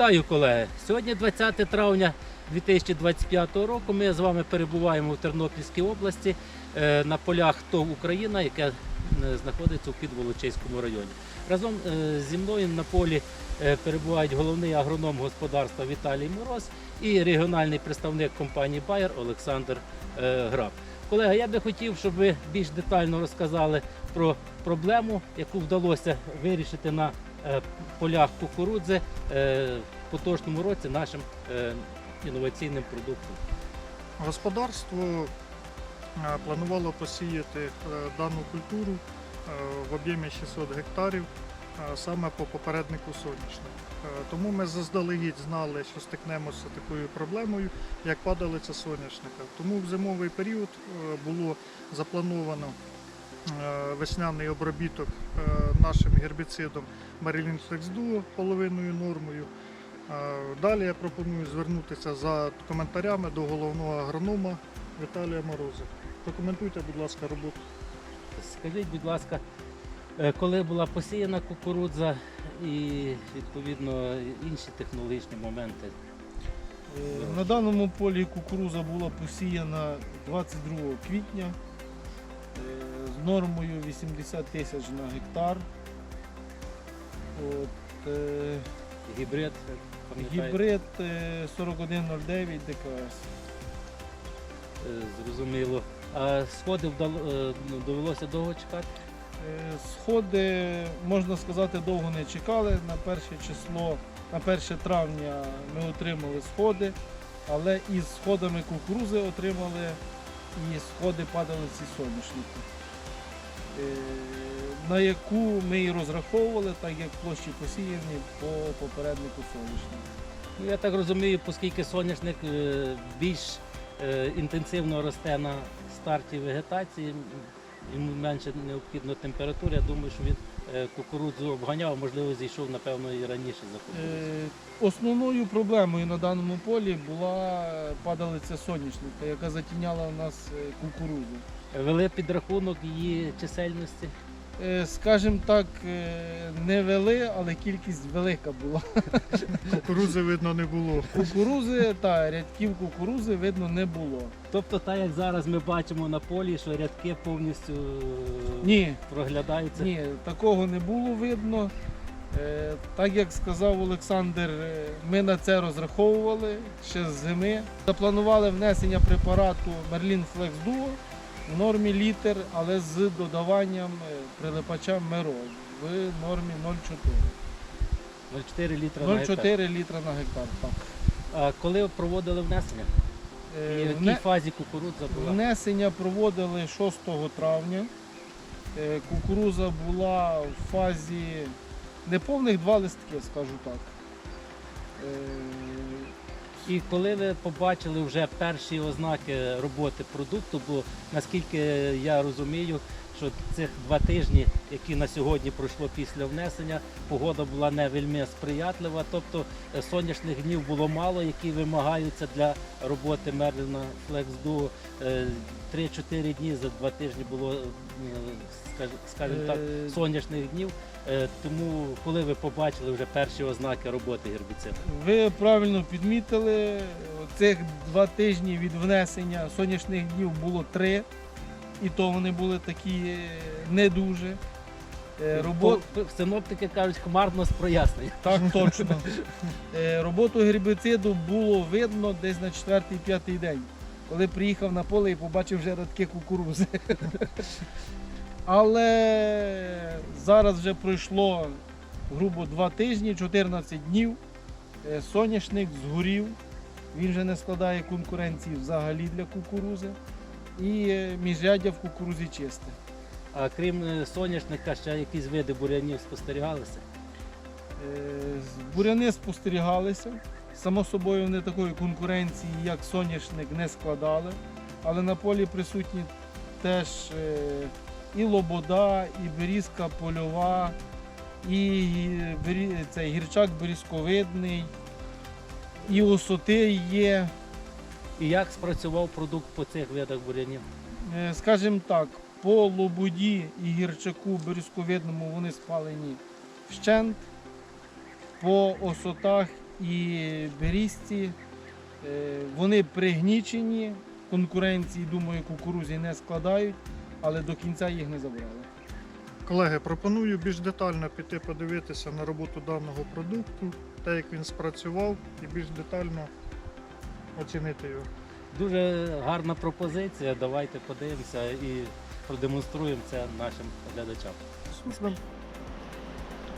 Вітаю, колеги! Сьогодні 20 травня 2025 року. Ми з вами перебуваємо в Тернопільській області е, на полях ТОВ Україна, яке е, знаходиться у Підволочиському районі. Разом е, зі мною на полі перебувають головний агроном господарства Віталій Мороз і регіональний представник компанії Bayer Олександр Граб. Колеги, я би хотів, щоб ви більш детально розказали про проблему, яку вдалося вирішити на полях кукурудзи е, в поточному році нашим е, інноваційним продуктом. Господарство е, планувало посіяти е, дану культуру е, в об'ємі 600 гектарів е, саме по попереднику соняшник. Е, Тому ми заздалегідь знали, що стикнемося з такою проблемою, як падалиця соняшника. Тому в зимовий період е, було заплановано е, весняний обробіток е, нашим гербіцидом Marilyn Flex Duo половиною нормою. Е, Далі я пропоную звернутися за коментарями до головного агронома Віталія Мороза. Прокоментуйте, будь ласка, роботу. Скажіть, будь ласка, е, коли була посіяна кукурудза і відповідно інші технологічні моменти? Е, На даному полі кукуруза була посіяна 22 квітня е, з нормою 80 тисяч на гектар. От, е, Гібрид, пам'ятаєте? гібрид е, 4109 ДКС. Е, Зрозуміло. А сходи вдало- е, ну, довелося довго чекати? Е, Сходи, можна сказати, довго не чекали. На перше число, на 1 травня ми отримали сходи, але із сходами кукурузи отримали і сходи падалиці соняшнику, е, на яку ми і розраховували, так як площі посіяні по попереднику соняшнику. Ну, я так розумію, оскільки соняшник е, більш е, інтенсивно росте на старті вегетації, йому менше необхідно температури. Я думаю, що він е, кукурудзу обганяв, можливо, зійшов, напевно, і раніше за кукурудзу. Е, Основною проблемою на даному полі була падалиця соняшника, яка затіняла у нас е, кукурудзу. Вели підрахунок її чисельності. Е, Скажімо так, е, не вели, але кількість велика була. Кукурузи видно не було. Кукурузи та рядків кукурузи видно не було. Тобто, так як зараз ми бачимо на полі, що рядки повністю е, Ні, проглядаються. ні, такого не було видно. Так як сказав Олександр, ми на це розраховували ще з зими. Запланували внесення препарату Merlin Flex Duo в нормі літр, але з додаванням е, прилипача Мерол в нормі 0,4. 0,4 літра на гектар. 0,4 літра на гектар. Так. А коли проводили внесення? І Е, в якій вне- фазі кукурудза була? Внесення проводили 6 травня. Е, Кукуруза була в фазі неповних два листки, скажу так. Е, І коли ви побачили вже перші ознаки роботи продукту, бо наскільки я розумію, що цих два тижні, які на сьогодні пройшло після внесення, погода була не вельми сприятлива, тобто е, сонячних днів було мало, які вимагаються для роботи Мерліна Flex Duo. Е, 3-4 дні за два тижні було, скажімо так, Е, сонячних днів. Тому коли ви побачили вже перші ознаки роботи гербіцида? Ви правильно підмітили, цих два тижні від внесення сонячних днів було три, і то вони були такі е, не дуже. Е, Робот... Синоптики кажуть, хмарно з прояснення. Так точно. Е, Роботу гербіциду було видно десь на 4-5 день, коли приїхав на поле і побачив вже радки кукурузи. Але зараз вже пройшло грубо 2 тижні, 14 днів. Соняшник згорів, він вже не складає конкуренції взагалі для кукурузи. І е, міжряддя в кукурузі чисте. А крім е, соняшника, ще якісь види бурянів спостерігалися. Е, Буряни спостерігалися. Само собою вони такої конкуренції, як соняшник, не складали. Але на полі присутні теж і лобода, і берізка польова, і цей гірчак берізковидний, і осоти є. І як спрацював продукт по цих видах бурянів? Е, Скажімо так, по лободі і гірчаку берізковидному вони спалені вщент. По осотах і берізці. Е, Вони пригнічені, конкуренції, думаю, кукурузі не складають, але до кінця їх не забрали. Колеги, пропоную більш детально піти подивитися на роботу даного продукту, те, як він спрацював, і більш детально оцінити його. Дуже гарна пропозиція. Давайте подивимося і продемонструємо це нашим глядачам. Слушно.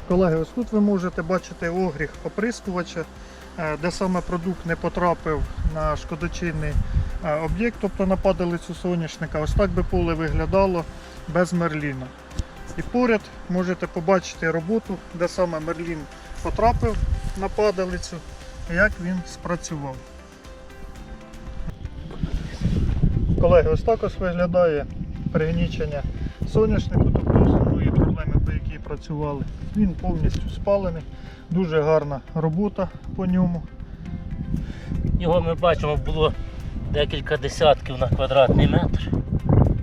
Колеги, ось тут ви можете бачити огріх оприскувача, е, де саме продукт не потрапив на шкодочинний е, об'єкт, тобто на падалицю соняшника. Ось так би поле виглядало без мерліна. І поряд можете побачити роботу, де саме мерлін потрапив на падалицю, як він спрацював. Колеги, ось так ось виглядає пригнічення соняшнику, тобто основної проблеми, по якій працювали. Він повністю спалений, дуже гарна робота по ньому. Його ми бачимо було декілька десятків на квадратний метр.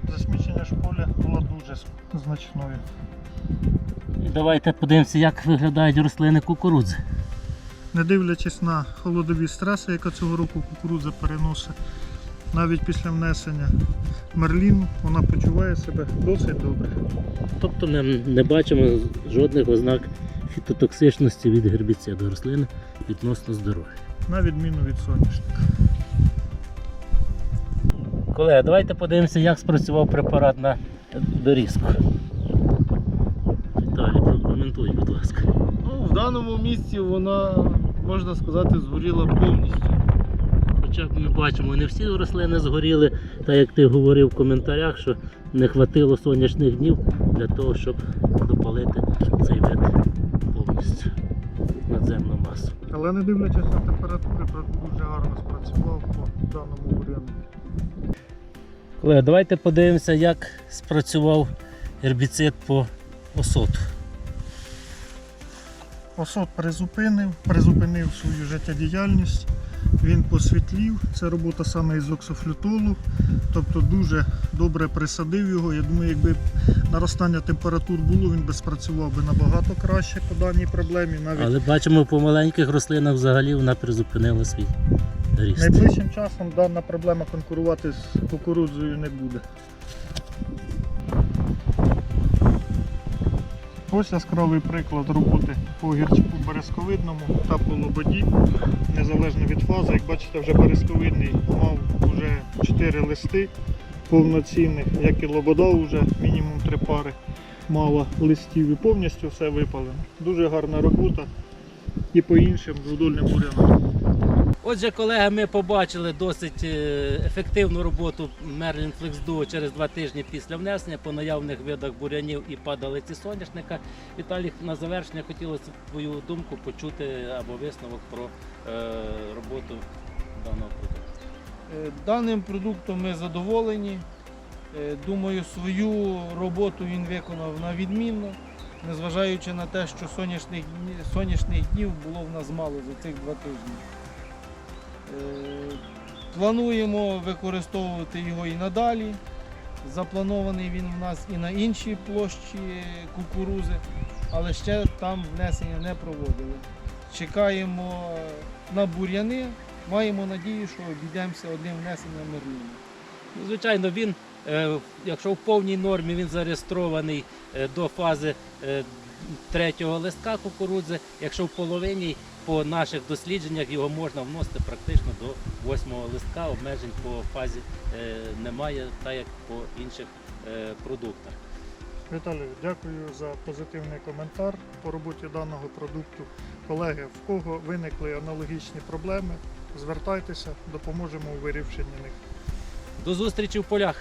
Засмічення ж поля було дуже значною. І давайте подивимося, як виглядають рослини кукурудзи. Не дивлячись на холодові стреси, яка цього року кукурудза переносить, навіть після внесення мерліну вона почуває себе досить добре. Тобто ми не бачимо жодних ознак фітотоксичності від гербіциду рослини відносно здоров'я. На відміну від соняшника. Колеги, давайте подивимося, як спрацював препарат на дорізку. Віталій, прокоментуй, будь ласка. Ну, в даному місці вона, можна сказати, згоріла повністю. Хоча ми бачимо, не всі рослини згоріли, так як ти говорив в коментарях, що не хватило сонячних днів для того, щоб допалити цей вид повністю надземну масу. Але не дивлячись на температури, дуже гарно спрацював по даному буряну. Колеги, давайте подивимося, як спрацював гербіцид по осоту. Осот призупинив, призупинив свою життєдіяльність, він посвітлів. Це робота саме із оксофлютолу, тобто дуже добре присадив його. Я думаю, якби наростання температур було, він би спрацював би набагато краще по даній проблемі. Навіть Але бачимо, по маленьких рослинах взагалі вона призупинила свій ріст. найближчим часом дана проблема конкурувати з кукурудзою не буде. Ось яскравий приклад роботи по гірчику березковидному та по лободі, незалежно від фази. Як бачите, вже березковидний мав вже 4 листи повноцінних, як і лобода вже мінімум 3 пари мала листів і повністю все випалено. Дуже гарна робота і по іншим жодольним бурянам. Отже, колеги, ми побачили досить е, ефективну роботу Flex Duo через два тижні після внесення по наявних видах бурянів і падалиці соняшника. Віталій, на завершення хотілося б твою думку почути або висновок про е, роботу даного продукту. Е, Даним продуктом ми задоволені. Думаю, свою роботу він виконав на відмінно, незважаючи на те, що сонячних, сонячних днів було в нас мало за цих два тижні. Е, Плануємо використовувати його і надалі. Запланований він у нас і на іншій площі кукурузи, але ще там внесення не проводили. Чекаємо на бур'яни, маємо надію, що обійдемося одним внесенням мерліну. Ну, Звичайно, він, е, якщо в повній нормі він зареєстрований е, до фази третього листка кукурудзи, якщо в половині по наших дослідженнях його можна вносити практично до восьмого листка, обмежень по фазі е, немає, так як по інших е, продуктах. Віталію, дякую за позитивний коментар по роботі даного продукту. Колеги, в кого виникли аналогічні проблеми, звертайтеся, допоможемо у вирішенні них. До зустрічі в полях!